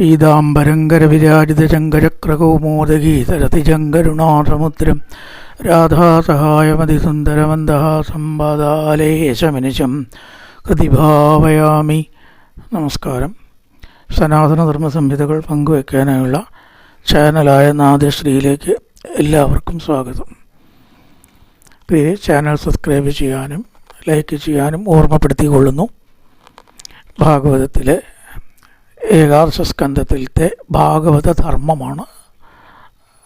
പീതാംബരങ്കരവിരാജിതശങ്കരക്രകൗമോദഗീതരതിജങ്കരുണാസമുദ്രം രാധാസഹായമതിസുന്ദരമന്ദഹാസമ്പാദാലേശമനിശം കൃതിഭാവയാമി. നമസ്കാരം. സനാതനധർമ്മ സംഹിതകൾ പങ്കുവയ്ക്കാനായുള്ള ചാനലായ നാദശ്രീയിലേക്ക് എല്ലാവർക്കും സ്വാഗതം. പ്രിയ ചാനൽ സബ്സ്ക്രൈബ് ചെയ്യാനും ലൈക്ക് ചെയ്യാനും ഓർമ്മപ്പെടുത്തിക്കൊള്ളുന്നു. ഭാഗവതത്തിലെ ഏകാദശ സ്കന്ധത്തിലത്തെ ഭാഗവത ധർമ്മമാണ്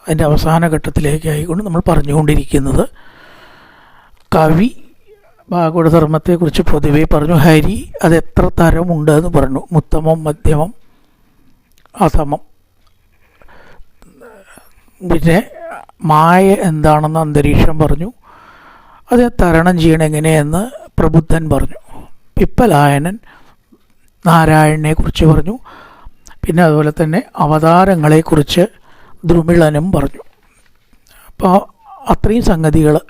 അതിന്റെ അവസാന ഘട്ടത്തിലേക്കായിക്കൊണ്ട് നമ്മൾ പറഞ്ഞുകൊണ്ടിരിക്കുന്നത്. കവി ഭാഗവത ധർമ്മത്തെക്കുറിച്ച് പൊതുവേ പറഞ്ഞു ഹരി അത് എത്ര തരമുണ്ട് എന്ന് പറഞ്ഞു. മുത്തമം മധ്യമം അധമം പിന്നെ മായ എന്താണെന്ന് അന്തരീക്ഷം പറഞ്ഞു. അത് തരണം ചെയ്യണം എങ്ങനെയെന്ന് പ്രബുദ്ധൻ പറഞ്ഞു. പിപ്പലായനൻ നാരായണനെ കുറിച്ച് പറഞ്ഞു. പിന്നെ അതുപോലെ തന്നെ അവതാരങ്ങളെക്കുറിച്ച് ദ്രുമിളനും പറഞ്ഞു. അപ്പോൾ അത്രയും സംഗതികൾ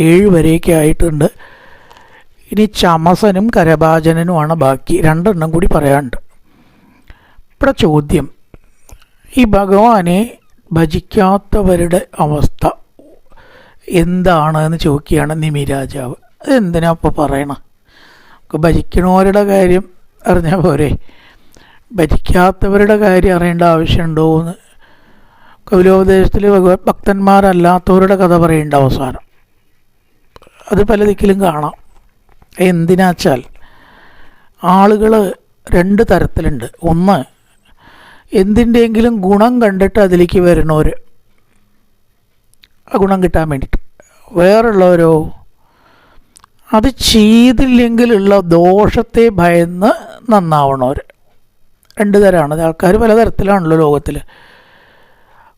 ഏഴ് ആയിട്ടുണ്ട്. ഇനി ചമസനും കരഭാജനനുമാണ് ബാക്കി. രണ്ടെണ്ണം കൂടി പറയാനുണ്ട്. ഇവിടെ ചോദ്യം. ഈ ഭഗവാനെ ഭജിക്കാത്തവരുടെ അവസ്ഥ എന്താണ് എന്ന് ചോദിക്കുകയാണ് നിമി രാജാവ്. അതെന്തിനാ ഇപ്പോൾ പറയണം? ഭജിക്കണവരുടെ കാര്യം അറിഞ്ഞാൽ പോരെ. ഭജിക്കാത്തവരുടെ കാര്യം അറിയേണ്ട ആവശ്യമുണ്ടോ എന്ന്. കൗലോപദേശത്തിൽ ഭഗവത് ഭക്തന്മാരല്ലാത്തവരുടെ കഥ പറയേണ്ട അവസാനം. അത് പല ദിക്കിലും കാണാം. എന്തിനാച്ചാൽ ആളുകൾ രണ്ട് തരത്തിലുണ്ട്. ഒന്ന് എന്തിന്റെയെങ്കിലും ഗുണം കണ്ടിട്ട് അതിലേക്ക് വരുന്നവർ ആ ഗുണം കിട്ടാൻ വേണ്ടിയിട്ട്. വേറുള്ളവരോ അത് ചെയ്തില്ലെങ്കിലുള്ള ദോഷത്തെ ഭയന്ന് നന്നാവണവർ. രണ്ട് തരമാണ് ആൾക്കാർ പലതരത്തിലാണല്ലോ ലോകത്തിൽ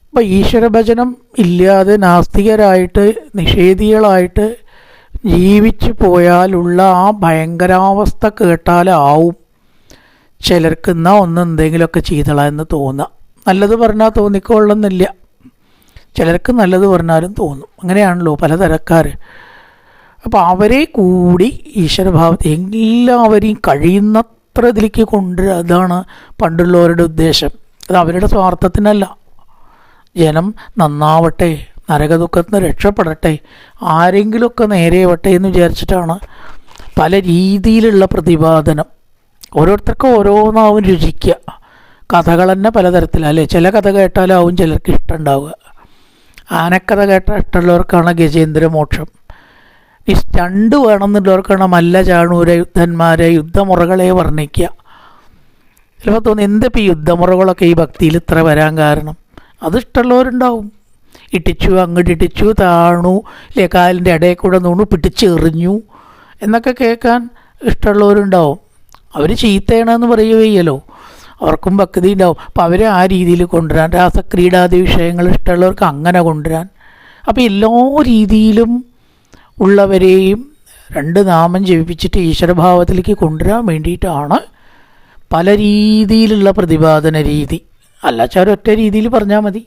അപ്പം ഈശ്വരഭജനം ഇല്ലാതെ നാസ്തികരായിട്ട് നിഷേധികളായിട്ട് ജീവിച്ചു പോയാലുള്ള ആ ഭയങ്കരാവസ്ഥ കേട്ടാലാവും ചിലർക്ക് എന്നാൽ ഒന്ന് എന്തെങ്കിലുമൊക്കെ ചെയ്തളാ എന്ന് തോന്നുക നല്ലത് പറഞ്ഞാൽ തോന്നിക്കൊള്ളുന്നില്ല ചിലർക്ക് നല്ലത് പറഞ്ഞാലും തോന്നും. അങ്ങനെയാണല്ലോ പലതരക്കാർ അപ്പോൾ അവരെ കൂടി ഈശ്വരഭാവത്തെ എല്ലാവരെയും കഴിയുന്നത്ര ഇതിലേക്ക് കൊണ്ടുവരിക അതാണ് പണ്ടുള്ളവരുടെ ഉദ്ദേശം. അത് അവരുടെ സ്വാർത്ഥത്തിനല്ല. ജനം നന്നാവട്ടെ നരകദുഃഖത്തിൽ നിന്ന് രക്ഷപ്പെടട്ടെ ആരെങ്കിലുമൊക്കെ നേരെയവട്ടെ എന്ന് വിചാരിച്ചിട്ടാണ് പല രീതിയിലുള്ള പ്രതിപാദനം. ഓരോരുത്തർക്കും ഓരോന്നാവും രുചിക്കുക. കഥകൾ തന്നെ പലതരത്തിലാണ് അല്ലേ? ചില കഥ കേട്ടാലാവും ചിലർക്ക് ഇഷ്ടമുണ്ടാവുക ആനക്കഥ കേട്ട ഇഷ്ടമുള്ളവർക്കാണ് ഗജേന്ദ്രമോക്ഷം. ഈ സ്റ്റണ്ട് വേണമെന്നുള്ളവർക്കാണ് മല്ല ചാണൂര യുദ്ധന്മാരെ യുദ്ധമുറകളെ വർണിക്കുക. ചിലപ്പോൾ തോന്നി എന്തിപ്പോൾ ഈ യുദ്ധമുറകളൊക്കെ ഈ ഭക്തിയിൽ ഇത്ര വരാൻ കാരണം? അത് ഇഷ്ടമുള്ളവരുണ്ടാവും. ഇട്ടിച്ചു അങ്ങോട്ട് ഇട്ടിച്ചു താണു ഇല്ലേ കാലിന്റെ ഇടയിൽ കൂടെ നൂണു പിടിച്ചെറിഞ്ഞു എന്നൊക്കെ കേൾക്കാൻ ഇഷ്ടമുള്ളവരുണ്ടാവും. അവർ ചീത്തയാണെന്ന് പറയുകയല്ലോ അവർക്കും ഭക്തി ഉണ്ടാവും. അപ്പോൾ അവരെ ആ രീതിയിൽ കൊണ്ടുവരാൻ രാസക്രീഡാദി വിഷയങ്ങൾ ഇഷ്ടമുള്ളവർക്ക് അങ്ങനെ കൊണ്ടുവരാൻ. അപ്പോൾ എല്ലാ രീതിയിലും ഉള്ളവരെയും രണ്ട് നാമം ജപിപ്പിച്ചിട്ട് ഈശ്വരഭാവത്തിലേക്ക് കൊണ്ടുവരാൻ വേണ്ടിയിട്ടാണ് പല രീതിയിലുള്ള പ്രതിപാദന രീതി. അല്ലാച്ചാൽ ഒറ്റ രീതിയിൽ പറഞ്ഞാൽ മതി.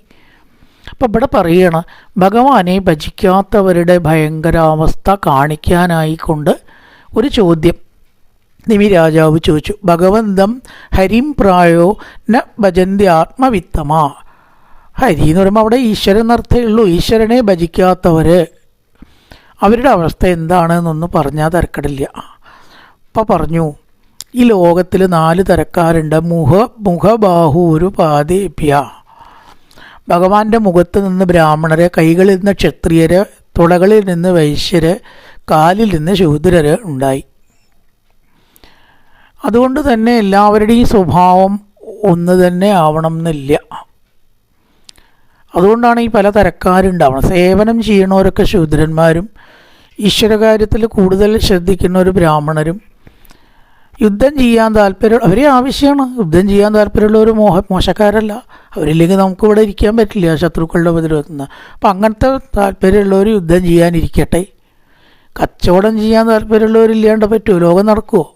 അപ്പം ഇവിടെ പറയണം ഭഗവാനെ ഭജിക്കാത്തവരുടെ ഭയങ്കരാവസ്ഥ കാണിക്കാനായിക്കൊണ്ട് ഒരു ചോദ്യം. നിമി രാജാവ് ചോദിച്ചു ഭഗവന്തം ഹരിം പ്രായോ ന ഭജന്തി ആത്മവിത്തമാ? ഹരി എന്ന് പറയുമ്പോൾ അവിടെ ഈശ്വരൻ അർത്ഥമേ ഉള്ളൂ ഈശ്വരനെ ഭജിക്കാത്തവർ അവരുടെ അവസ്ഥ എന്താണെന്നൊന്ന് പറഞ്ഞാൽ തിരക്കടില്ല. അപ്പം പറഞ്ഞു ഈ ലോകത്തിൽ നാല് തരക്കാരുണ്ട്. മുഖ മുഖബാഹൂരു പാദേഭ്യ. ഭഗവാന്റെ മുഖത്ത് നിന്ന് ബ്രാഹ്മണരെ കൈകളിൽ നിന്ന് ക്ഷത്രിയര് തുടകളിൽ നിന്ന് വൈശ്യര് കാലിൽ നിന്ന് ശൂദ്രര് ഉണ്ടായി. അതുകൊണ്ട് തന്നെ എല്ലാവരുടെയും സ്വഭാവം ഒന്ന് തന്നെ ആവണം എന്നില്ല. അതുകൊണ്ടാണ് ഈ പല തരക്കാരുണ്ടാവുന്നത്. സേവനം ചെയ്യണവരൊക്കെ ശൂദ്രന്മാരും ഈശ്വരകാര്യത്തിൽ കൂടുതൽ ശ്രദ്ധിക്കുന്ന ഒരു ബ്രാഹ്മണരും. യുദ്ധം ചെയ്യാൻ താല്പര്യം അവരെ ആവശ്യമാണ്. യുദ്ധം ചെയ്യാൻ താല്പര്യമുള്ള ഒരു മോഹ മോശക്കാരല്ല. അവരില്ലെങ്കിൽ നമുക്കിവിടെ ഇരിക്കാൻ പറ്റില്ല ശത്രുക്കളുടെ ഉപദ്രവത്തിൽ നിന്ന് അപ്പം അങ്ങനത്തെ താല്പര്യമുള്ളവർ യുദ്ധം ചെയ്യാനിരിക്കട്ടെ. കച്ചവടം ചെയ്യാൻ താല്പര്യമുള്ളവരില്ലാണ്ട് പറ്റുമോ? ലോകം നടക്കുമോ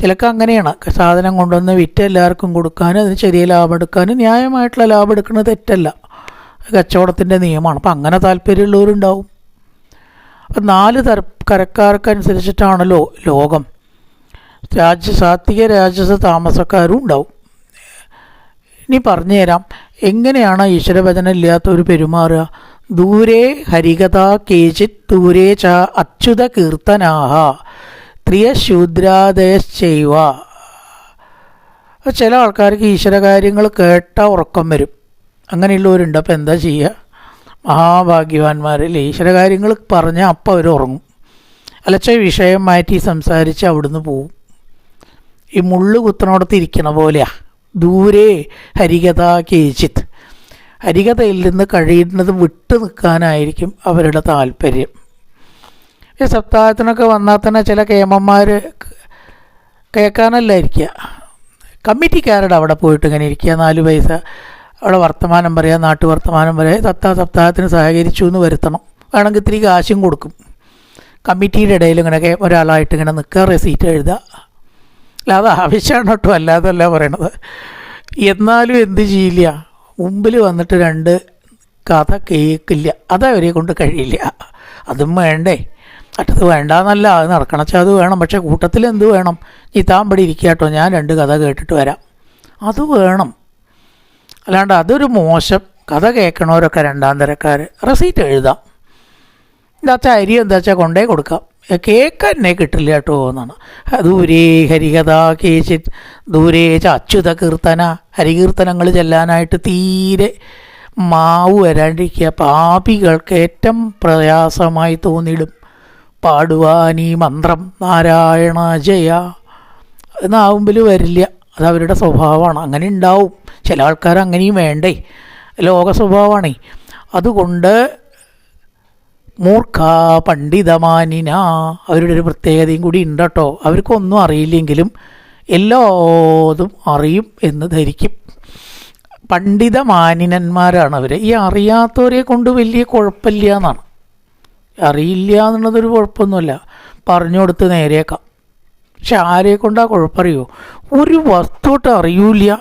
ചിലക്ക് അങ്ങനെയാണ്. സാധനം കൊണ്ടുവന്ന് വിറ്റ് എല്ലാവർക്കും കൊടുക്കാനും അതിന് ചെറിയ ലാഭം എടുക്കാനും ന്യായമായിട്ടുള്ള ലാഭം എടുക്കുന്നത് തെറ്റല്ല. കച്ചവടത്തിന്റെ നിയമമാണ്. അപ്പം അങ്ങനെ താല്പര്യമുള്ളവരുണ്ടാവും. അപ്പം നാല് തര കരക്കാർക്കനുസരിച്ചിട്ടാണല്ലോ ലോകം. രാജ്യ സാത്വിക രാജസ താമസക്കാരും ഉണ്ടാവും. ഇനി പറഞ്ഞു തരാം എങ്ങനെയാണ് ഈശ്വരഭജന ഇല്ലാത്തവർ പെരുമാറുക? ദൂരെ ഹരികഥ കേചിത് ദൂരെ ച അച്യുത കീർത്തനാഹ ത്രിയശൂദ്രാദയശ്ചൈവ. ചില ആൾക്കാർക്ക് ഈശ്വര കാര്യങ്ങൾ കേട്ട ഉറക്കം വരും. അങ്ങനെയുള്ളവരുണ്ട്. അപ്പോൾ എന്താ ചെയ്യുക മഹാഭാഗ്യവാന്മാരിൽ ഈശ്വര കാര്യങ്ങൾ പറഞ്ഞാൽ അപ്പം അവർ ഉറങ്ങും. അലച്ച വിഷയം മാറ്റി സംസാരിച്ച് അവിടുന്ന് പോവും. ഈ മുള്ളു കുത്തനോടത്ത് ഇരിക്കണ പോലെയാ. ദൂരെ ഹരികഥ കേച്ചിത്ത് ഹരികഥയിൽ നിന്ന് കഴിയുന്നത് വിട്ടു നിൽക്കാനായിരിക്കും അവരുടെ താല്പര്യം. ഈ സപ്താഹത്തിനൊക്കെ വന്നാൽ തന്നെ ചില കേമന്മാർ കേൾക്കാനല്ല ഇരിക്കുക കമ്മിറ്റിക്കാരുടെ അവിടെ പോയിട്ട് ഇങ്ങനെ ഇരിക്കുക. നാല് പൈസ അവിടെ വർത്തമാനം പറയുക നാട്ടു വർത്തമാനം പറയുക സപ്താഹ സപ്താഹത്തിന് സഹകരിച്ചു എന്ന് വരുത്തണം. വേണമെങ്കിൽ ഇത്തിരി കാശും കൊടുക്കും. കമ്മിറ്റിയുടെ ഇടയിൽ ഇങ്ങനെയൊക്കെ ഒരാളായിട്ട് ഇങ്ങനെ നിൽക്കുക റെസീറ്റ് എഴുതുക. അല്ലാതെ ആവശ്യമാണ് കേട്ടോ അല്ലാതല്ല പറയണത്. എന്നാലും എന്ത് ചെയ്യില്ല. മുമ്പിൽ വന്നിട്ട് രണ്ട് കഥ കേൾക്കില്ല. അതവരെ കൊണ്ട് കഴിയില്ല. അതും വേണ്ടേ. മറ്റത് വേണ്ടാന്നല്ല അത് നടക്കണച്ചാൽ അത് വേണം. പക്ഷേ കൂട്ടത്തിൽ എന്ത് വേണം? ഈ ഇവിടെ ഇരിക്കുക കേട്ടോ. ഞാൻ രണ്ട് കഥ കേട്ടിട്ട് വരാം. അത് വേണം. അല്ലാണ്ട് അതൊരു മോശം കഥ കേൾക്കണവരൊക്കെ രണ്ടാം തരക്കാർ റെസീറ്റ് എഴുതാം. എന്താ അരി എന്താ വെച്ചാൽ കൊണ്ടേ കൊടുക്കാം. കേക്ക് എന്നെ കിട്ടില്ല കേട്ടോ എന്നാണ്. ദൂരേ ഹരികഥ കേച്ചി ദൂരേ അച്യുത കീർത്തന ഹരികീർത്തനങ്ങൾ ചെല്ലാനായിട്ട് തീരെ മാവ് വരാണ്ടിരിക്കുക. പാപികൾക്ക് ഏറ്റവും പ്രയാസമായി തോന്നിയിടും. പാടുവാൻ ഈ മന്ത്രം നാരായണ ജയ. എന്നാവുമ്പിൽ വരില്ല. അത് അവരുടെ സ്വഭാവമാണ്. അങ്ങനെ ഉണ്ടാവും. ചില ആൾക്കാർ അങ്ങനെയും വേണ്ടേ. ലോക സ്വഭാവമാണേ. അതുകൊണ്ട് മൂർഖ പണ്ഡിതമാനിന അവരുടെ ഒരു പ്രത്യേകതയും കൂടി ഉണ്ട് കേട്ടോ അവർക്കൊന്നും അറിയില്ലെങ്കിലും എല്ലാതും അറിയും എന്ന് ധരിക്കും. പണ്ഡിതമാനിനന്മാരാണ് അവർ ഈ അറിയാത്തവരെ കൊണ്ട് വലിയ കുഴപ്പമില്ല എന്നാണ്. അറിയില്ല എന്നുള്ളതൊരു കുഴപ്പമൊന്നുമില്ല. പറഞ്ഞു കൊടുത്ത് നേരേക്കാം പക്ഷെ ആരെ കൊണ്ടാ കുഴപ്പമറിയോ ഒരു വസ്തുട്ട് അറിയൂല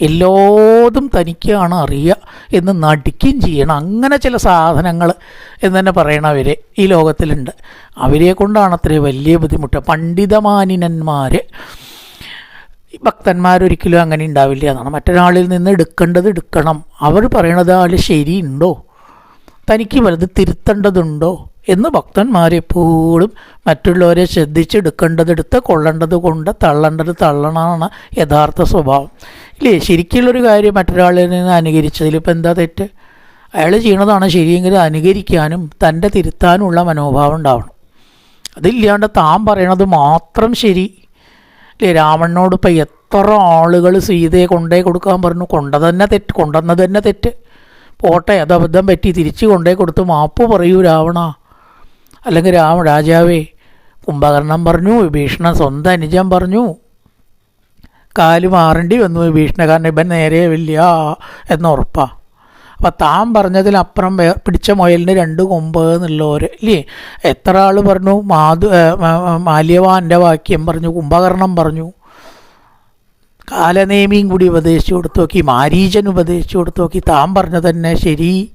എല്ലാതും തനിക്കാണ് അറിയുക എന്ന് നടിക്കുകയും ചെയ്യണം. അങ്ങനെ ചില സാധനങ്ങൾ എന്ന് തന്നെ പറയണവർ ഈ ലോകത്തിലുണ്ട്. അവരെ കൊണ്ടാണ് അത്രേ വലിയ ബുദ്ധിമുട്ട്. പണ്ഡിതമാനിനന്മാർ ഭക്തന്മാരൊരിക്കലും അങ്ങനെ ഉണ്ടാവില്ല എന്നാണ്. മറ്റൊരാളിൽ നിന്ന് എടുക്കേണ്ടത് എടുക്കണം. അവർ പറയണത് ആൾ ശരിയുണ്ടോ? തനിക്ക് വലുത് തിരുത്തേണ്ടതുണ്ടോ എന്ന് ഭക്തന്മാരെപ്പോഴും മറ്റുള്ളവരെ ശ്രദ്ധിച്ചെടുക്കേണ്ടതെടുത്ത് കൊള്ളേണ്ടത് കൊണ്ട് തള്ളേണ്ടത് തള്ളണമാണ് യഥാർത്ഥ സ്വഭാവം. ഇല്ലേ? ശരിക്കുള്ളൊരു കാര്യം മറ്റൊരാളിൽ നിന്ന് അനുകരിച്ചതിൽ ഇപ്പം എന്താ തെറ്റ്? അയാൾ ചെയ്യണതാണ് ശരിയെങ്കിൽ അനുകരിക്കാനും തന്റെ തിരുത്താനുമുള്ള മനോഭാവം ഉണ്ടാവണം. അതില്ലാണ്ട് താൻ പറയണത് മാത്രം ശരി. അല്ലേ രാമണ്ണോട് ഇപ്പം എത്ര ആളുകൾ സീതയെ കൊണ്ടേ കൊടുക്കാൻ പറഞ്ഞു. കൊണ്ട തന്നെ തെറ്റ്. കൊണ്ടുവന്നത് തന്നെ തെറ്റ്. പോട്ടെ അത് അബദ്ധം പറ്റി തിരിച്ചു കൊണ്ടേ കൊടുത്ത് മാപ്പ് പറയൂ രാവണ. അല്ലെങ്കിൽ രാമ രാജാവേ കുംഭകർണം പറഞ്ഞു വിഭീഷണൻ സ്വന്തം അനുജൻ പറഞ്ഞു. കാൽ മാറേണ്ടി വന്നു വിഭീഷണ കാരണം ഇവൻ നേരെ എന്നുറപ്പാ അപ്പം താൻ പറഞ്ഞതിലപ്പുറം പിടിച്ച മുയലിന് രണ്ട് കൊമ്പ് എന്നുള്ളവർ ഇല്ലേ? എത്ര ആൾ പറഞ്ഞു? മാധു മാല്യവാന്റെ വാക്യം പറഞ്ഞു കുംഭകർണം പറഞ്ഞു. കാലനേമിയും കൂടി ഉപദേശിച്ചു കൊടുത്തു നോക്കി മാരീചൻ ഉപദേശിച്ചു കൊടുത്തു നോക്കി. താൻ പറഞ്ഞു തന്നെ ശരി.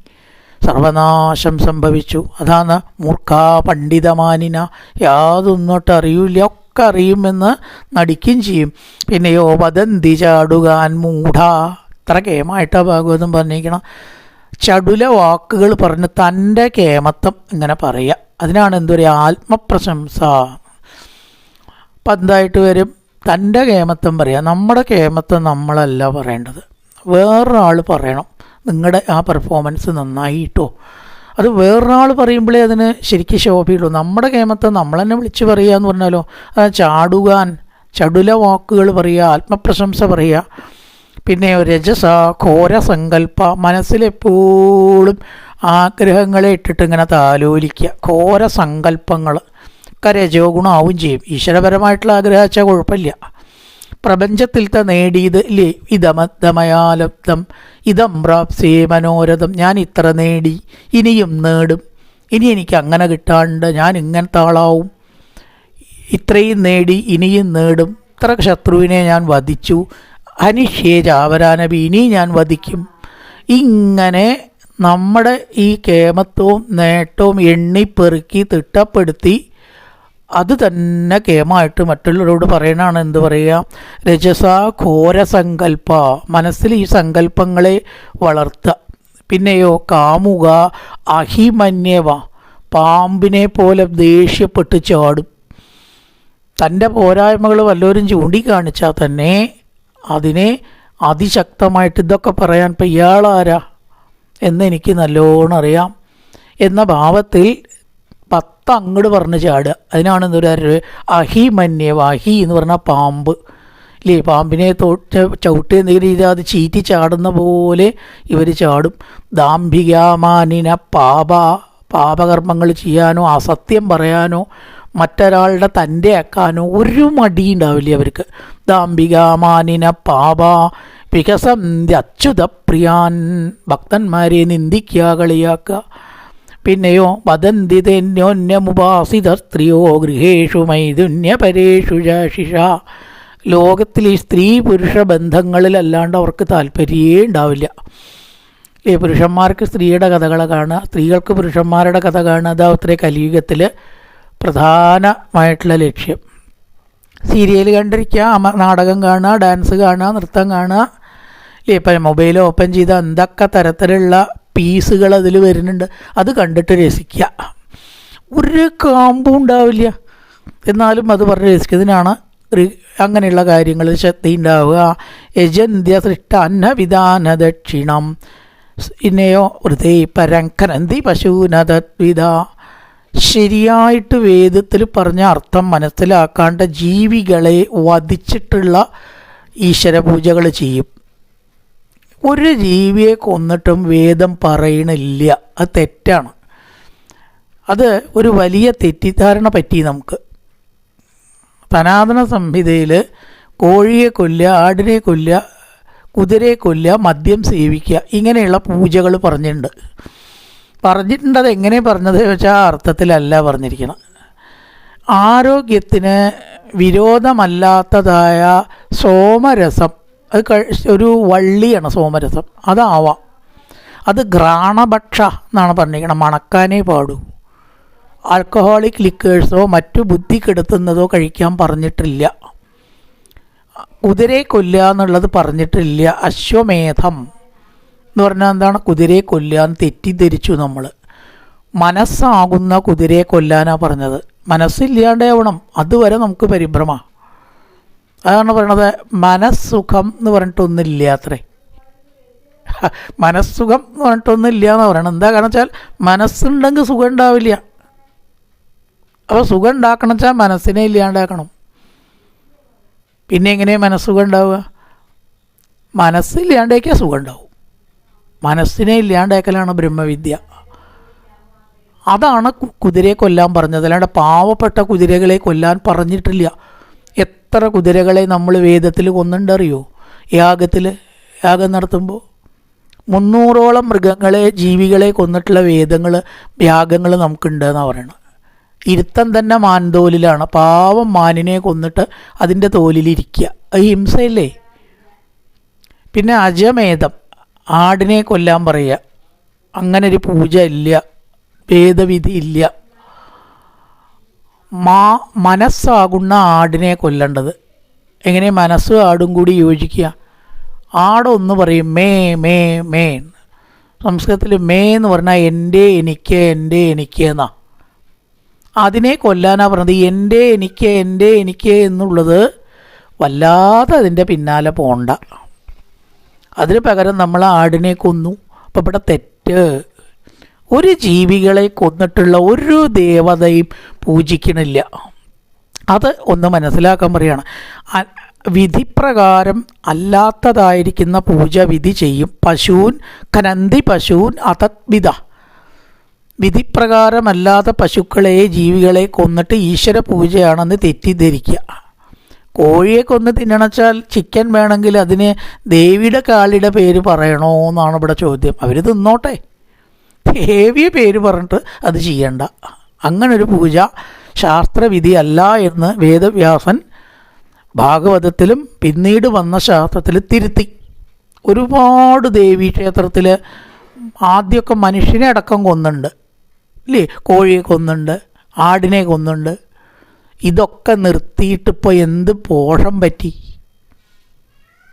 സർവനാശം സംഭവിച്ചു. അതാണ് മൂർഖ പണ്ഡിതമാനിന യാതൊന്നോട്ട് അറിയില്ല ഒക്കെ അറിയുമെന്ന് നടിക്കും ചെയ്യും. പിന്നെയോ വദന്തി ചാടുകാൻ മൂഢ. ഇത്ര കേമായിട്ടാ ഭാഗവതം പറഞ്ഞിരിക്കണം. ചടുല വാക്കുകൾ പറഞ്ഞ് തന്റെ കേമത്വം ഇങ്ങനെ പറയുക. അതിനാണ് എന്തു പറയുക ആത്മപ്രശംസ പന്തായിട്ട് വരും? തന്റെ കേമത്വം പറയുക നമ്മുടെ കേമത്വം നമ്മളല്ല പറയേണ്ടത്. വേറൊരാൾ പറയണം. നിങ്ങളുടെ ആ പെർഫോമൻസ് നന്നായിട്ടോ. അത് വേറൊരാൾ പറയുമ്പോഴേ അതിന് ശരിക്കും ശോഭയുള്ളൂ. നമ്മുടെ കേമത്തെ നമ്മൾ തന്നെ വിളിച്ച് പറയുക എന്ന് പറഞ്ഞാലോ? അത് ചാടുകാൻ ചടുല വാക്കുകൾ പറയുക ആത്മപ്രശംസ പറയുക പിന്നെ രജസ ഘോര സങ്കല്പ മനസ്സിലെപ്പോഴും ആഗ്രഹങ്ങളെ ഇട്ടിട്ട് ഇങ്ങനെ താലോലിക്കുക ഘോര സങ്കല്പങ്ങൾ ഒക്കെ രജോ ഗുണമാവും ചെയ്യും. ഈശ്വരപരമായിട്ടുള്ള ആഗ്രഹിച്ചാൽ കുഴപ്പമില്ല. പ്രപഞ്ചത്തിലത്തെ നേടിയത് ഇല്ലേ? ഇതമദ്ദമയാലബ്ദം ഇതം പ്രാപ്സേ മനോരഥം. ഞാൻ ഇത്ര നേടി. ഇനിയും നേടും. ഇനി എനിക്ക് അങ്ങനെ കിട്ടാണ്ട് ഞാൻ ഇങ്ങനത്തെ ആളാവും. ഇത്രയും നേടി ഇനിയും നേടും. ഇത്ര ശത്രുവിനെ ഞാൻ വധിച്ചു. അനിഷ്യേ ചാവരാനബി ഇനി ഞാൻ വധിക്കും. ഇങ്ങനെ നമ്മുടെ ഈ കേമത്വവും നേട്ടവും എണ്ണിപ്പെറുക്കി തിട്ടപ്പെടുത്തി അത് തന്നെ കേമായിട്ട് മറ്റുള്ളവരോട് പറയണാണ് എന്ത് പറയുക രജസ ഘോരസങ്കല്പ മനസ്സിൽ ഈ സങ്കല്പങ്ങളെ വളർത്തുക പിന്നെയോ കാമുക അഹിമന്യവ. പാമ്പിനെ പോലെ ദേഷ്യപ്പെട്ട് ചാടും. തന്റെ പോരായ്മകൾ വല്ലവരും ചൂണ്ടിക്കാണിച്ചാൽ തന്നെ അതിനെ അതിശക്തമായിട്ട് ഇതൊക്കെ പറയാൻ ഇപ്പം ഇയാളാരാ? എന്ന് എനിക്ക് നല്ലോണം അറിയാം. എന്ന ഭാവത്തിൽ പത്ത് അങ്ങോട്ട് പറഞ്ഞ് ചാടുക. അതിനാണ് എന്തൊരു പറയുക അഹി എന്ന് പറഞ്ഞാൽ പാമ്പ്. ഇല്ലേ പാമ്പിനെ തൊട്ട് ചവിട്ടി എന്തെങ്കിലും ചെയ്താൽ അത് ചീറ്റി ചാടുന്ന പോലെ ഇവർ ചാടും. ദാംഭികാമാനിന പാപ പാപകർമ്മങ്ങൾ ചെയ്യാനോ അസത്യം പറയാനോ മറ്റൊരാളുടെ തന്റെ ആക്കാനോ ഒരു മടി ഉണ്ടാവില്ല അവർക്ക് ദാംബികാമാനിന പാപ വികസന്തി അച്യുത പ്രിയാൻ ഭക്തന്മാരെ നിന്ദിക്കുക കളിയാക്കുക. പിന്നെയോ വദന്തി തെന്യോന്യമുപാസിത സ്ത്രീയോ ഗൃഹേഷു മൈതുന്യ പരേഷു ശിഷ ലോകത്തിൽ ഈ സ്ത്രീ പുരുഷ ബന്ധങ്ങളിലല്ലാണ്ട് അവർക്ക് താല്പര്യമേ ഉണ്ടാവില്ല. ഈ പുരുഷന്മാർക്ക് സ്ത്രീയുടെ കഥകളെ കാണുക സ്ത്രീകൾക്ക് പുരുഷന്മാരുടെ കഥ കാണുക അതാവത്രേ കലിയുഗത്തിൽ പ്രധാനമായിട്ടുള്ള ലക്ഷ്യം. സീരിയൽ കണ്ടിരിക്കുക നാടകം കാണുക ഡാൻസ് കാണുക നൃത്തം കാണുക. ഇപ്പം മൊബൈൽ ഓപ്പൺ ചെയ്ത എന്തൊക്കെ തരത്തിലുള്ള പീസുകൾ അതിൽ വരുന്നുണ്ട്. അത് കണ്ടിട്ട് രസിക്കുക. ഒരു കാമ്പും ഉണ്ടാവില്ല. എന്നാലും അത് പറഞ്ഞ് രസിക്കുന്നതിനാണ് അങ്ങനെയുള്ള കാര്യങ്ങൾ ശ്രദ്ധയുണ്ടാവുക. യജന്ത്യ സൃഷ്ട അന്നവിധാന ദക്ഷിണം. ഇന്നയോ വൃതേ പരങ്കനന്തി പശൂനതദ്വിധ ശരിയായിട്ട് വേദത്തിൽ പറഞ്ഞ അർത്ഥം മനസ്സിലാക്കാണ്ട് ജീവികളെ വധിച്ചിട്ടുള്ള ഈശ്വര പൂജകൾ ചെയ്യും. ഒരു ജീവിയെ കൊന്നിട്ടും വേദം പറയണില്ല. അത് തെറ്റാണ്. അത് ഒരു വലിയ തെറ്റിദ്ധാരണ പറ്റി നമുക്ക്. സനാതന സംഹിതയിൽ കോഴിയെ കൊല്ലുക ആടിനെ കൊല്ലുക കുതിരയെ കൊല്ലുക മദ്യം സേവിക്കുക ഇങ്ങനെയുള്ള പൂജകൾ പറഞ്ഞിട്ടുണ്ട്. പറഞ്ഞിട്ടുണ്ട് അത് എങ്ങനെ പറഞ്ഞത് വെച്ചാൽ ആ അർത്ഥത്തിലല്ല പറഞ്ഞിരിക്കണം. ആരോഗ്യത്തിന് വിരോധമല്ലാത്തതായ സോമരസം അത് ഒരു വള്ളിയാണ് സോമരസം. അതാവാം. അത് ഘ്രാണഭക്ഷ എന്നാണ് പറഞ്ഞിരിക്കണം മണക്കാനേ പാടൂ. ആൽക്കഹോളിക് ലിക്കേഴ്സോ മറ്റു ബുദ്ധി കെടുത്തുന്നതോ കഴിക്കാൻ പറഞ്ഞിട്ടില്ല. കുതിരയെ കൊല്ലുക എന്നുള്ളത് പറഞ്ഞിട്ടില്ല. അശ്വമേധം എന്ന് പറഞ്ഞാൽ എന്താണ്? കുതിരയെ കൊല്ലുക എന്ന് തെറ്റിദ്ധരിച്ചു നമ്മൾ മനസ്സാകുന്ന കുതിരയെ കൊല്ലാനാണ് പറഞ്ഞത്. മനസ്സില്ലാണ്ടാവണം. അതുവരെ നമുക്ക് പരിഭ്രമ അതാണ് പറയണത് മനസ്സുഖം എന്ന് പറഞ്ഞിട്ടൊന്നുമില്ല അത്രേ. മനസ്സുഖം എന്ന് പറഞ്ഞിട്ടൊന്നുമില്ല എന്ന് പറയണം എന്താ കാരണം വെച്ചാൽ മനസ്സുണ്ടെങ്കിൽ സുഖം ഉണ്ടാവില്ല. അപ്പോൾ സുഖം ഉണ്ടാക്കണം വെച്ചാൽ മനസ്സിനെ ഇല്ലാണ്ടാക്കണം. പിന്നെ എങ്ങനെയാണ് മനസ്സുഖം ഉണ്ടാവുക? മനസ്സില്ലാണ്ടേക്കാൽ സുഖം ഉണ്ടാവും. മനസ്സിനെ ഇല്ലാണ്ടാക്കലാണ് ബ്രഹ്മവിദ്യ. അതാണ് കുതിരയെ കൊല്ലാൻ പറഞ്ഞത്. അല്ലാണ്ട് പാവപ്പെട്ട കുതിരകളെ കൊല്ലാൻ പറഞ്ഞിട്ടില്ല. എത്ര കുതിരകളെ നമ്മൾ വേദത്തിൽ കൊന്നുണ്ടറിയോ യാഗത്തിൽ യാഗം നടത്തുമ്പോൾ മുന്നൂറോളം മൃഗങ്ങളെ ജീവികളെ കൊന്നിട്ടുള്ള വേദങ്ങൾ യാഗങ്ങൾ നമുക്കുണ്ടെന്ന് പറയണം ഇരുത്തം തന്നെ മാൻതോലിലാണ്. പാവം മാനിനെ കൊന്നിട്ട് അതിന്റെ തോലിലിരിക്കുക. അത് ഹിംസയല്ലേ? പിന്നെ അജമേധം. ആടിനെ കൊല്ലാൻ പറയുക. അങ്ങനെ ഒരു പൂജ ഇല്ല. ഭേദവിധി ഇല്ല. മാ മനസ്സാകുന്ന ആടിനെ കൊല്ലേണ്ടത്. എങ്ങനെ മനസ്സ് ആടും കൂടി യോജിക്കുക? ആടൊന്ന് പറയും മേ മേ മേ സംസ്കൃതത്തിൽ മേ എന്ന് പറഞ്ഞാൽ എന്റെ എനിക്ക് എന്റെ എനിക്ക് എന്നാ. അതിനെ കൊല്ലാനാ പറഞ്ഞത്. എന്റെ എനിക്ക് എന്റെ എനിക്ക് എന്നുള്ളത് വല്ലാതെ അതിന്റെ പിന്നാലെ പോണ്ട. അതിന് പകരം നമ്മൾ ആടിനെ കൊന്നു. അപ്പം ഇവിടെ തെറ്റ്. ഒരു ജീവികളെ കൊന്നിട്ടുള്ള ഒരു ദേവതയും പൂജിക്കണില്ല. അത് ഒന്ന് മനസ്സിലാക്കാൻ പറയുകയാണ് വിധിപ്രകാരം അല്ലാത്തതായിരിക്കുന്ന പൂജ വിധി ചെയ്യും. പശുവിൻ കനന്തി പശുവിൻ അതദ്വിധ വിധിപ്രകാരമല്ലാത്ത പശുക്കളെ ജീവികളെ കൊന്നിട്ട് ഈശ്വര പൂജയാണെന്ന് തെറ്റിദ്ധരിക്കുക. കോഴിയെ കൊന്ന് തിന്നണച്ചാൽ ചിക്കൻ വേണമെങ്കിൽ അതിന് ദേവിയുടെ കാളിയുടെ പേര് പറയണോ എന്നാണ് ഇവിടെ ചോദ്യം. അവർ തിന്നോട്ടെ. ദേവിയെ പേര് പറഞ്ഞിട്ട് അത് ചെയ്യണ്ട. അങ്ങനൊരു പൂജ ശാസ്ത്രവിധിയല്ല എന്ന് വേദവ്യാസൻ ഭാഗവതത്തിലും പിന്നീട് വന്ന ശാസ്ത്രത്തിൽ തിരുത്തി. ഒരുപാട് ദേവീ ക്ഷേത്രത്തിൽ ആദ്യമൊക്കെ മനുഷ്യനെ അടക്കം കൊന്നുണ്ട്. ഇല്ലേ? കോഴിയെ കൊന്നുണ്ട് ആടിനെ കൊന്നുണ്ട്. ഇതൊക്കെ നിർത്തിയിട്ടിപ്പോൾ എന്ത് പോഷം പറ്റി?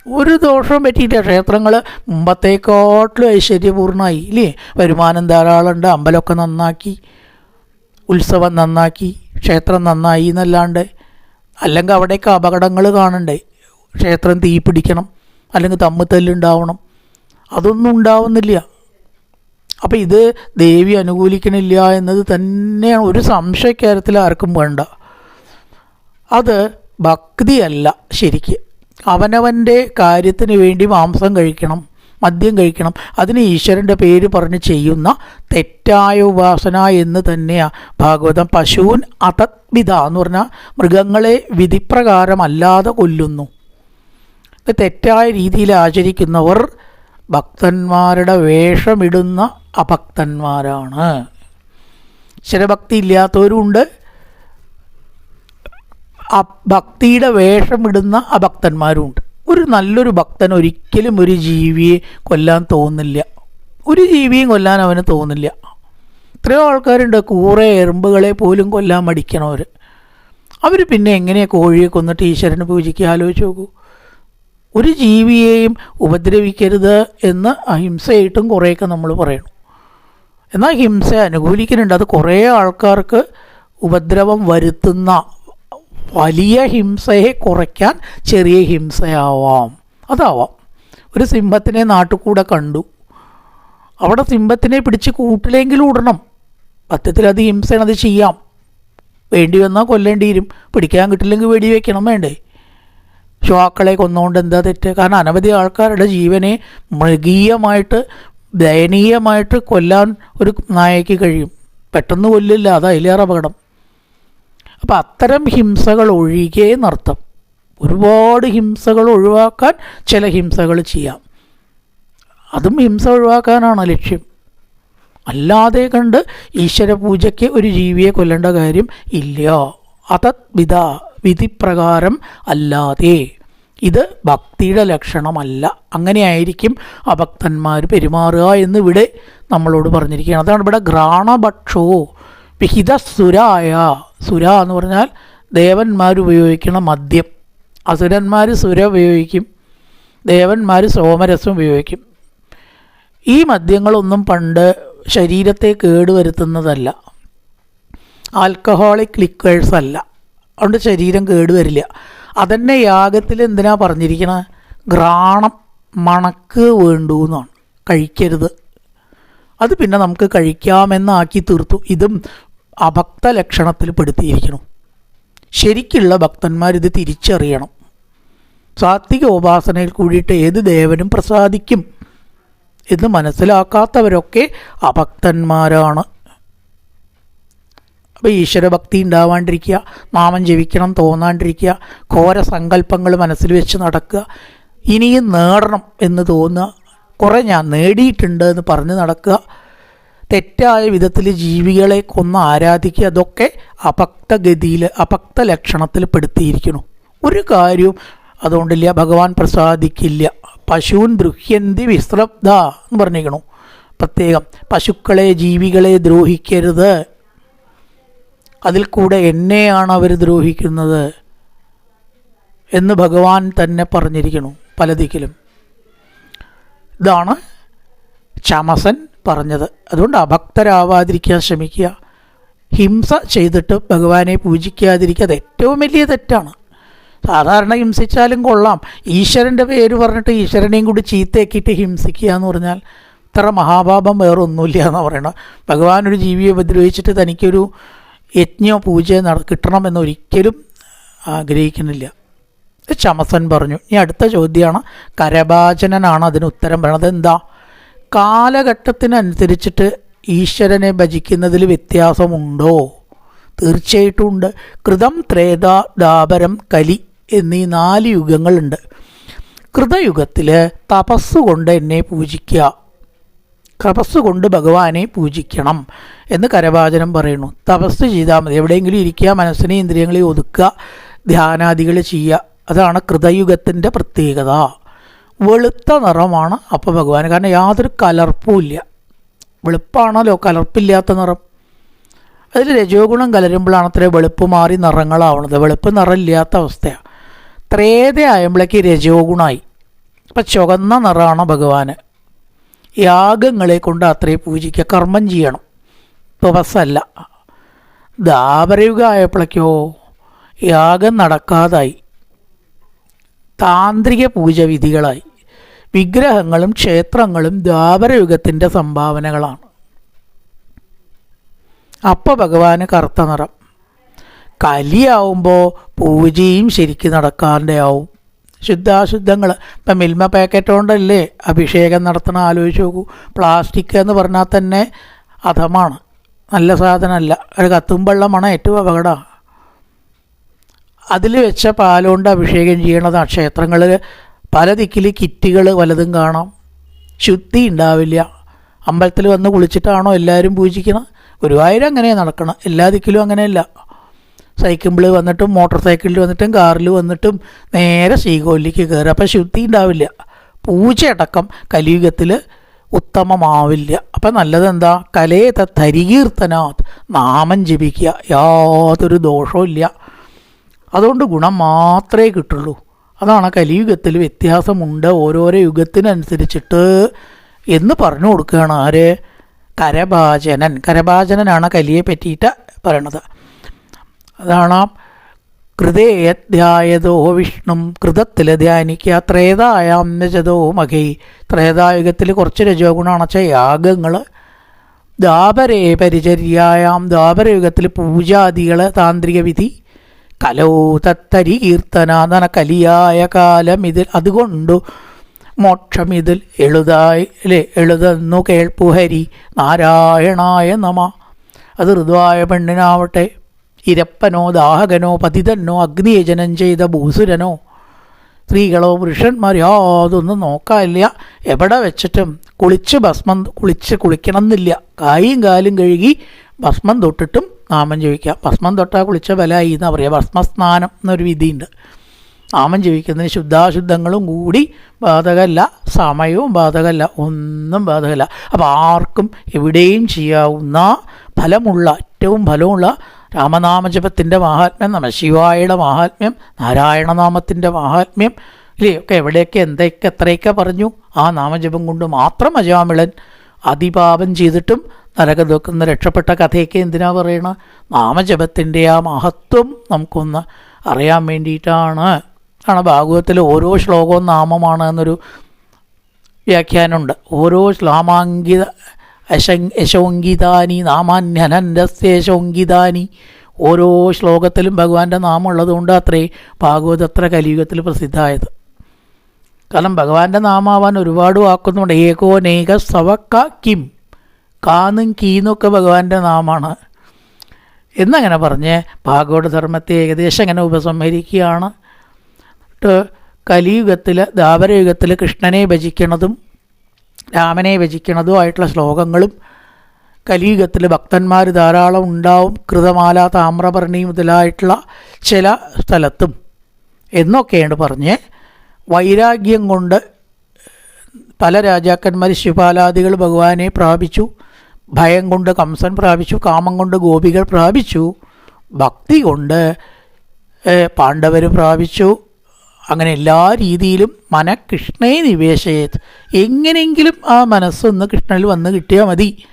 ഒരു ദോഷവും പറ്റിയില്ല. ക്ഷേത്രങ്ങൾ മുമ്പത്തേക്കാട്ടിലും ഐശ്വര്യപൂർണമായി ഇല്ലേ? വരുമാനം ധാരാളമുണ്ട് അമ്പലമൊക്കെ നന്നാക്കി ഉത്സവം നന്നാക്കി ക്ഷേത്രം നന്നായി എന്നല്ലാണ്ട് അല്ലെങ്കിൽ അവിടെയൊക്കെ അപകടങ്ങൾ കാണണ്ടേ? ക്ഷേത്രം തീ പിടിക്കണം അല്ലെങ്കിൽ തമ്മിത്തല്ലുണ്ടാവണം അതൊന്നും ഉണ്ടാവുന്നില്ല. അപ്പോൾ ഇത് ദേവി അനുകൂലിക്കണില്ല എന്നത് തന്നെയാണ് ഒരു സംശയക്കാര്യത്തിൽ ആർക്കും വേണ്ട. അത് ഭക്തിയല്ല ശരിക്ക്. അവനവന്റെ കാര്യത്തിന് വേണ്ടി മാംസം കഴിക്കണം മദ്യം കഴിക്കണം. അതിന് ഈശ്വരന്റെ പേര് പറഞ്ഞ് ചെയ്യുന്ന തെറ്റായ ഉപാസന എന്ന് തന്നെയാണ് ഭാഗവതം. പശുവിൻ അതത്വിത എന്ന് പറഞ്ഞാൽ മൃഗങ്ങളെ വിധിപ്രകാരമല്ലാതെ കൊല്ലുന്നു. തെറ്റായ രീതിയിൽ ആചരിക്കുന്നവർ ഭക്തന്മാരുടെ വേഷമിടുന്ന അഭക്തന്മാരാണ്. ഈശ്വരഭക്തി ഇല്ലാത്തവരുമുണ്ട് ആ ഭക്തിയുടെ വേഷമിടുന്ന അഭക്തന്മാരുമുണ്ട് ഒരു നല്ലൊരു ഭക്തൻ ഒരിക്കലും ഒരു ജീവിയെ കൊല്ലാൻ തോന്നില്ല. ഒരു ജീവിയും കൊല്ലാൻ അവന് തോന്നില്ല. എത്രയോ ആൾക്കാരുണ്ട് കൂറെ എറുമ്പുകളെ പോലും കൊല്ലാൻ മടിക്കണവർ അവർ പിന്നെ എങ്ങനെയാണ് കോഴിയെ കൊന്നിട്ട് ഈശ്വരനെ പൂജിക്കുക? ആലോചിച്ച് നോക്കൂ. ഒരു ജീവിയെയും ഉപദ്രവിക്കരുത് എന്ന് അഹിംസയായിട്ടും കുറേയൊക്കെ നമ്മൾ പറയണം. എന്നാൽ ഹിംസ അനുകൂലിക്കുന്നുണ്ട്. അത് കുറേ ആൾക്കാർക്ക് ഉപദ്രവം വരുത്തുന്ന വലിയ ഹിംസയെ കുറയ്ക്കാൻ ചെറിയ ഹിംസയാവാം. അതാവാം. ഒരു സിംഹത്തിനെ നാട്ടുകൂടെ കണ്ടു. അവിടെ സിംഹത്തിനെ പിടിച്ച് കൂട്ടിലെങ്കിലും ഇടണം. സത്യത്തിൽ അത് ഹിംസയാണ് അത് ചെയ്യാം. വേണ്ടി വന്നാൽ കൊല്ലേണ്ടി വരും പിടിക്കാൻ കിട്ടില്ലെങ്കിൽ വെടി വെക്കണം വേണ്ടേ? ശ്വാക്കളെ കൊന്നുകൊണ്ട് എന്താ തെറ്റ്? കാരണം അനവധി ആൾക്കാരുടെ ജീവനെ മൃഗീയമായിട്ട് ദയനീയമായിട്ട് കൊല്ലാൻ ഒരു നായയ്ക്ക് കഴിയും. പെട്ടെന്ന് കൊല്ലില്ല അതാ അതിലേറെ അപകടം. അപ്പം അത്തരം ഹിംസകൾ ഒഴികെ നർത്തം. ഒരുപാട് ഹിംസകൾ ഒഴിവാക്കാൻ ചില ഹിംസകൾ ചെയ്യാം. അതും ഹിംസ ഒഴിവാക്കാനാണ് ലക്ഷ്യം. അല്ലാതെ കണ്ട് ഈശ്വര പൂജയ്ക്ക് ഒരു ജീവിയെ കൊല്ലേണ്ട കാര്യം ഇല്ല. അതത് വിധ വിധിപ്രകാരം അല്ലാതെ. ഇത് ഭക്തിയുടെ ലക്ഷണമല്ല. അങ്ങനെയായിരിക്കും അഭക്തന്മാർ പെരുമാറുക എന്ന് ഇവിടെ നമ്മളോട് പറഞ്ഞിരിക്കുകയാണ്. അതാണ് ഇവിടെ ഘ്രാണഭക്ഷോ വിഹിത സുരായ സുര എന്ന് പറഞ്ഞാൽ ദേവന്മാർ ഉപയോഗിക്കുന്ന മദ്യം. അസുരന്മാർ സുര ഉപയോഗിക്കും. ദേവന്മാർ സോമരസം ഉപയോഗിക്കും. ഈ മദ്യങ്ങളൊന്നും പണ്ട് ശരീരത്തെ കേടുവരുത്തുന്നതല്ല. ആൽക്കഹോളിക് ലിക്വേഴ്സ് അല്ല. അതുകൊണ്ട് ശരീരം കേടുവരില്ല. അതന്നെ യാഗത്തിൽ എന്തിനാ പറഞ്ഞിരിക്കണത് ഘ്രാണം മണക്ക് വേണ്ടു എന്നാണ്. കഴിക്കരുത്. അത് പിന്നെ നമുക്ക് കഴിക്കാമെന്നാക്കി തീർത്തു. ഇതും അഭക്ത ലക്ഷണത്തിൽ പെടുത്തിയിരിക്കണം ശരിക്കുള്ള ഭക്തന്മാർ ഇത് തിരിച്ചറിയണം. സാത്വിക ഉപാസനയിൽ കൂടിയിട്ട് ഏത് ദേവനും പ്രസാദിക്കും എന്ന് മനസ്സിലാക്കാത്തവരൊക്കെ അഭക്തന്മാരാണ്. അപ്പോൾ ഈശ്വരഭക്തി ഉണ്ടാവാണ്ടിരിക്കുക നാമം ജപിക്കണം തോന്നാണ്ടിരിക്കുക ഘോര സങ്കല്പങ്ങൾ മനസ്സിൽ വെച്ച് നടക്കുക ഇനിയും നേടണം എന്ന് തോന്നുക. കുറേ ഞാൻ നേടിയിട്ടുണ്ട് എന്ന് പറഞ്ഞ് നടക്കുക. തെറ്റായ വിധത്തിൽ ജീവികളെ കൊന്ന് ആരാധിക്കുക അതൊക്കെ അപക്തഗതിയിൽ അപക്ത ലക്ഷണത്തിൽ പെടുത്തിയിരിക്കുന്നു. ഒരു കാര്യവും അതുകൊണ്ടില്ല ഭഗവാൻ പ്രസാദിക്കില്ല. പശുവിൻ ദൃഹ്യന്തി വിശ്രബ്ധ എന്ന് പറഞ്ഞിരിക്കണു പ്രത്യേകം പശുക്കളെ ജീവികളെ ദ്രോഹിക്കരുത്. അതിൽ കൂടെ എന്നെയാണ് അവർ ദ്രോഹിക്കുന്നത് എന്ന് ഭഗവാൻ തന്നെ പറഞ്ഞിരിക്കണു പല ദിക്കിലും ഇതാണ് ചമസൻ പറഞ്ഞത്. അതുകൊണ്ട് അഭക്തരാവാതിരിക്കാൻ ശ്രമിക്കുക. ഹിംസ ചെയ്തിട്ട് ഭഗവാനെ പൂജിക്കാതിരിക്കുക അത് ഏറ്റവും വലിയ തെറ്റാണ്. സാധാരണ ഹിംസിച്ചാലും കൊള്ളാം. ഈശ്വരന്റെ പേര് പറഞ്ഞിട്ട് ഈശ്വരനെയും കൂടി ചീത്തയാക്കിയിട്ട് ഹിംസിക്കുക എന്ന് പറഞ്ഞാൽ ഇത്ര മഹാപാപം വേറെ ഒന്നുമില്ല എന്ന് പറയണം ഭഗവാൻ ഒരു ജീവിയെ ഉപദ്രവിച്ചിട്ട് തനിക്കൊരു യജ്ഞോ പൂജയോ നട കിട്ടണമെന്ന് ഒരിക്കലും ആഗ്രഹിക്കുന്നില്ല. ചമസൻ പറഞ്ഞു. ഇനി അടുത്ത ചോദ്യമാണ് കരഭാചനനാണ് അതിന് ഉത്തരം പറയണത്. എന്താ കാലഘട്ടത്തിനനുസരിച്ചിട്ട് ഈശ്വരനെ ഭജിക്കുന്നതിൽ വ്യത്യാസമുണ്ടോ? തീർച്ചയായിട്ടും ഉണ്ട് കൃതം ത്രേത ദാപരം കലി എന്നീ നാല് യുഗങ്ങളുണ്ട്. കൃതയുഗത്തിൽ തപസ്സുകൊണ്ട് എന്നെ പൂജിക്കുക തപസ് കൊണ്ട് ഭഗവാനെ പൂജിക്കണം എന്ന് കരവാചനം പറയുന്നു. തപസ് ചെയ്താൽ മതി. എവിടെയെങ്കിലും ഇരിക്കുക മനസ്സിനെ ഇന്ദ്രിയങ്ങളെ ഒതുക്കുക ധ്യാനാദികൾ ചെയ്യുക. അതാണ് കൃതയുഗത്തിന്റെ പ്രത്യേകത. വെളുത്ത നിറമാണ് അപ്പം ഭഗവാൻ കാരണം യാതൊരു കലർപ്പും ഇല്ല വെളുപ്പാണല്ലോ കലർപ്പില്ലാത്ത നിറം. അതിൽ രജോ ഗുണം കലരുമ്പോഴാണ് അത്ര വെളുപ്പ് മാറി നിറങ്ങളാവണത് വെളുപ്പ് നിറമില്ലാത്ത അവസ്ഥയാണ് ത്രേതയായപ്പോഴേക്ക് രജോ ഗുണമായി അപ്പം ചുവന്ന നിറമാണ് ഭഗവാന്. യാഗങ്ങളെ കൊണ്ട് അത്രയും പൂജിക്കുക കർമ്മം ചെയ്യണം. തുപസ്സല്ല ദാപരയുഗമായപ്പോഴേക്കോ യാഗം നടക്കാതായി. താന്ത്രിക പൂജവിധികളായി. വിഗ്രഹങ്ങളും ക്ഷേത്രങ്ങളും ദ്വാപരയുഗത്തിന്റെ സംഭാവനകളാണ്. അപ്പ ഭഗവാന് കറുത്ത നിറം. കലിയാവുമ്പോൾ പൂജയും ശരിക്കും നടക്കാണ്ടാവും ശുദ്ധാശുദ്ധങ്ങൾ ഇപ്പം മിൽമ പാക്കറ്റ് കൊണ്ടല്ലേ അഭിഷേകം നടത്തണം ആലോചിച്ച് നോക്കൂ. പ്ലാസ്റ്റിക് എന്ന് പറഞ്ഞാൽ തന്നെ അധമാണ്. നല്ല സാധനമല്ല. അത് കത്തുമ്പള്ള മണം ഏറ്റവും അപകടമാണ് അതിൽ വെച്ച പാലുകൊണ്ട് അഭിഷേകം ചെയ്യണതാണ് ക്ഷേത്രങ്ങളിൽ പല ദിക്കിൽ കിറ്റുകൾ വലതും കാണാം. ശുദ്ധി ഉണ്ടാവില്ല. അമ്പലത്തിൽ വന്ന് കുളിച്ചിട്ടാണോ എല്ലാവരും പൂജിക്കണം? ഗുരുവായൂർ അങ്ങനെ നടക്കണം. എല്ലാ ദിക്കിലും അങ്ങനെയല്ല. സൈക്കിളിൽ വന്നിട്ടും മോട്ടോർ സൈക്കിളിൽ വന്നിട്ടും കാറിൽ വന്നിട്ടും നേരെ ശ്രീകോലിലേക്ക് കയറുക. അപ്പം ശുദ്ധി ഉണ്ടാവില്ല. പൂജയടക്കം കലിയുഗത്തിൽ ഉത്തമമാവില്ല. അപ്പം നല്ലതെന്താ? കലയെ തരികീർത്തനാത് നാമം ജപിക്കുക. യാതൊരു ദോഷവും ഇല്ല. അതുകൊണ്ട് ഗുണം മാത്രമേ കിട്ടുള്ളൂ. അതാണ് കലിയുഗത്തിൽ വ്യത്യാസമുണ്ട് ഓരോരോ യുഗത്തിനനുസരിച്ചിട്ട്. എന്ന് പറഞ്ഞു കൊടുക്കുകയാണ് ആര്? കരഭാചനൻ കരഭാചനനാണ് കലിയെ പറ്റിയിട്ട് പറയണത്. അതാണ് കൃതേയധ്യായതോ വിഷ്ണു കൃതത്തിൽ ധ്യാനിക്കുക. ത്രേതായാം നജതോ മകൈ ത്രേതായുഗത്തിൽ കുറച്ച് രജോ ഗുണമാണ് വെച്ചാൽ യാഗങ്ങൾ ദ്വാപരേ പരിചര്യായാം. ദ്വാപരയുഗത്തിൽ പൂജാദികൾ താന്ത്രിക വിധി കലോ തത്തരി കീർത്തന നന കലിയായ കാലം ഇതിൽ അതുകൊണ്ടു. മോക്ഷം ഇതിൽ എഴുതായി അല്ലേ കേൾപ്പുഹരി. കേൾപ്പു ഹരി നാരായണായ നമ. അത് ഋതുവായ പെണ്ണിനാവട്ടെ. ഇരപ്പനോ ദാഹകനോ പതിതനോ അഗ്നിയജനം ചെയ്ത ഭൂസുരനോ. സ്ത്രീകളോ പുരുഷന്മാരോ യാതൊന്നും നോക്കാനില്ല. എവിടെ വെച്ചിട്ടും കുളിച്ച് ഭസ്മം കുളിച്ച് കുളിക്കണം എന്നില്ല കായും കാലും കഴുകി ഭസ്മം തൊട്ടിട്ടും നാമം ജപിക്കാം ഭസ്മം തൊട്ടാൽ കുളിച്ച ബലായി എന്നാ പറയുക. ഭസ്മസ്നാനം എന്നൊരു വിധിയുണ്ട്. നാമം ജപിക്കുന്നതിന് ശുദ്ധാശുദ്ധങ്ങളും കൂടി ബാധകമല്ല. സമയവും ബാധകമല്ല. ഒന്നും ബാധകമല്ല. അപ്പോൾ ആർക്കും എവിടെയും ചെയ്യാവുന്ന ഫലമുള്ള ഏറ്റവും ഫലമുള്ള രാമനാമജപത്തിന്റെ മഹാത്മ്യം നമശിവായുടെ മഹാത്മ്യം നാരായണനാമത്തിന്റെ മഹാത്മ്യം ഇല്ലേ? ഒക്കെ എവിടെയൊക്കെ എന്തൊക്കെ എത്രയൊക്കെ പറഞ്ഞു ആ നാമജപം കൊണ്ട് മാത്രം അജാമിളൻ അതിപാപം ചെയ്തിട്ടും നരകത്തിൽ നിന്ന് രക്ഷപ്പെട്ട കഥയൊക്കെ എന്തിനാ പറയണ? നാമജപത്തിന്റെ ആ മഹത്വം നമുക്കൊന്ന് അറിയാൻ വേണ്ടിയിട്ടാണ്. ആണ് ഭാഗവത്തിൽ ഓരോ ശ്ലോകവും നാമമാണ് എന്നൊരു വ്യാഖ്യാനമുണ്ട്. ഓരോ ശ്ലാമാങ്കിത യശോങ്കിതാനി നാമാന്യനന്ദസ്യേശോങ്കിതാനി ഓരോ ശ്ലോകത്തിലും ഭഗവാന്റെ നാമം ഉള്ളതുകൊണ്ട് അത്രേ ഭാഗവതത്ര കലിയുഗത്തിൽ പ്രസിദ്ധമായത്. കാരണം ഭഗവാന്റെ നാമാവാൻ ഒരുപാട് വാക്കുന്നുണ്ട്. ഏകോനേക സവക്ക കിം. കാന്നും കീന്നൊക്കെ ഭഗവാന്റെ നാമാണ്. എന്നങ്ങനെ പറഞ്ഞ് ഭാഗവത ധർമ്മത്തെ ഏകദേശം അങ്ങനെ ഉപസംഹരിക്കുകയാണ്. കലിയുഗത്തിൽ ദ്വാപരയുഗത്തിൽ കൃഷ്ണനെ ഭജിക്കണതും രാമനെ ഭജിക്കണതും ആയിട്ടുള്ള ശ്ലോകങ്ങളും കലിയുഗത്തിൽ ഭക്തന്മാർ ധാരാളം ഉണ്ടാവും. കൃതമാല താമ്രപർണി മുതലായിട്ടുള്ള ചില സ്ഥലത്തും എന്നൊക്കെയാണ് പറഞ്ഞ് വൈരാഗ്യം കൊണ്ട് പല രാജാക്കന്മാർ ശിവപാലാദികൾ ഭഗവാനെ പ്രാപിച്ചു. ഭയം കൊണ്ട് കംസൻ പ്രാപിച്ചു കാമം കൊണ്ട് ഗോപികൾ പ്രാപിച്ചു ഭക്തി കൊണ്ട് പാണ്ഡവർ പ്രാപിച്ചു. അങ്ങനെ എല്ലാ രീതിയിലും മന കൃഷ്ണേ നിവേശയത്. എങ്ങനെയെങ്കിലും ആ മനസ്സൊന്ന് കൃഷ്ണനിൽ വന്ന് കിട്ടിയാൽ മതി.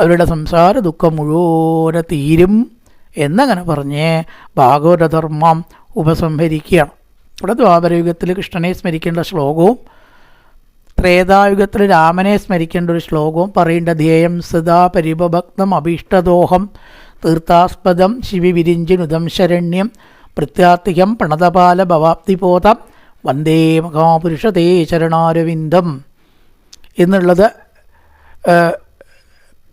അവരുടെ സംസാര ദുഃഖം മുഴുവനെ തീരും എന്നങ്ങനെ പറഞ്ഞ് ഭാഗവതധർമ്മം ഉപസംഹരിക്കുകയാണ്. ഇവിടെ ദ്വാപരയുഗത്തിൽ കൃഷ്ണനെ സ്മരിക്കേണ്ട ശ്ലോകവും ത്രേതായുഗത്തിൽ രാമനെ സ്മരിക്കേണ്ട ഒരു ശ്ലോകവും പറയേണ്ട ധ്യേയം സദാ പരിപഭക്തം അഭീഷ്ടദോഹം തീർത്ഥാസ്പദം ശിവിവിരിഞ്ചിനുദം ശരണ്യം പ്രത്യാത്തികം പ്രണതപാല ഭവാപ്തിബോധം വന്ദേ മഹാപുരുഷതേ ചരണാരവിന്ദം എന്നുള്ളത്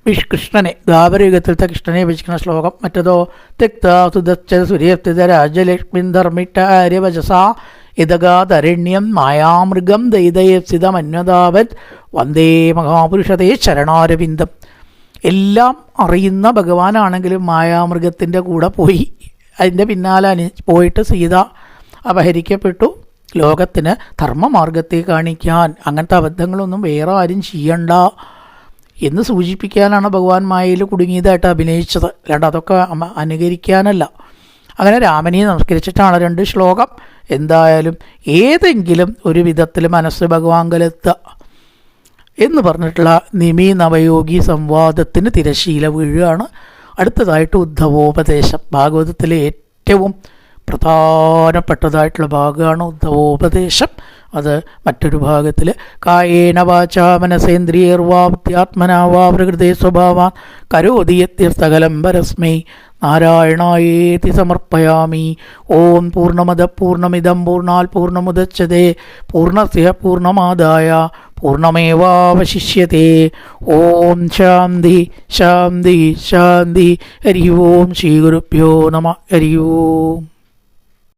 വിഷ് കൃഷ്ണനെ ദ്വാപരയുഗത്തിലത്തെ കൃഷ്ണനെ ഭജിക്കുന്ന ശ്ലോകം. മറ്റതോ തെക്താസുദച്ച സൂര്യപ്തിത രാജലക്ഷ്മി ധർമ്മിട്ട ആര്യവചസ ഇതഗാതരണ്യം മായാമൃഗം ദൈതയപ്സിതമന്വതാവത് വന്ദേ മഹാപുരുഷതേ ശരണാരവിന്ദം. എല്ലാം അറിയുന്ന ഭഗവാനാണെങ്കിലും മായാമൃഗത്തിന്റെ കൂടെ പോയി. അതിന്റെ പിന്നാലെ അനു പോയിട്ട് സീത അപഹരിക്കപ്പെട്ടു. ലോകത്തിന് ധർമ്മമാർഗത്തെ കാണിക്കാൻ. അങ്ങനത്തെ അബദ്ധങ്ങളൊന്നും വേറെ ആരും ചെയ്യണ്ട എന്ന് സൂചിപ്പിക്കാനാണ് ഭഗവാൻ മായയിൽ കുടുങ്ങിയതായിട്ട് അഭിനയിച്ചത്. അല്ലാണ്ട് അതൊക്കെ അനുകരിക്കാനല്ല. അങ്ങനെ രാമനെ നമസ്കരിച്ചിട്ടാണ് രണ്ട് ശ്ലോകം. എന്തായാലും ഏതെങ്കിലും ഒരു വിധത്തിൽ മനസ്സ് ഭഗവാങ്കലെത്തുക എന്ന് പറഞ്ഞിട്ടുള്ള നിമി നവയോഗി സംവാദത്തിന് തിരശീല വീഴുകയാണ്. അടുത്തതായിട്ട് ഉദ്ധവോപദേശം. ഭാഗവതത്തിലെ ഏറ്റവും പ്രധാനപ്പെട്ടതായിട്ടുള്ള ഭാഗമാണ് ഉദ്ധവോപദേശം. അത് മറ്റൊരു ഭാഗത്തിൽ കായേന വാച മനസേന്ദ്രിയർവാ ബുദ്ധ്യാത്മനാവാ പ്രകൃതേ സ്വഭാവാൻ കരോതിയത്യസ്തകലം പരസ്മൈ നാരായണായേതി സമർപ്പയാമി. ഓം പൂർണമത പൂർണമിതം പൂർണാൽ പൂർണമുദച്ചതേ പൂർണസ്യ പൂർണമാദായ പൂർണമേവാവശിഷ്യത്തെ ഓം ശാന്തി ശാന്തി ശാന്തി. ഹരി ഓം ശ്രീ ഗുരുഭ്യോ നമ. ഹരി ഓം.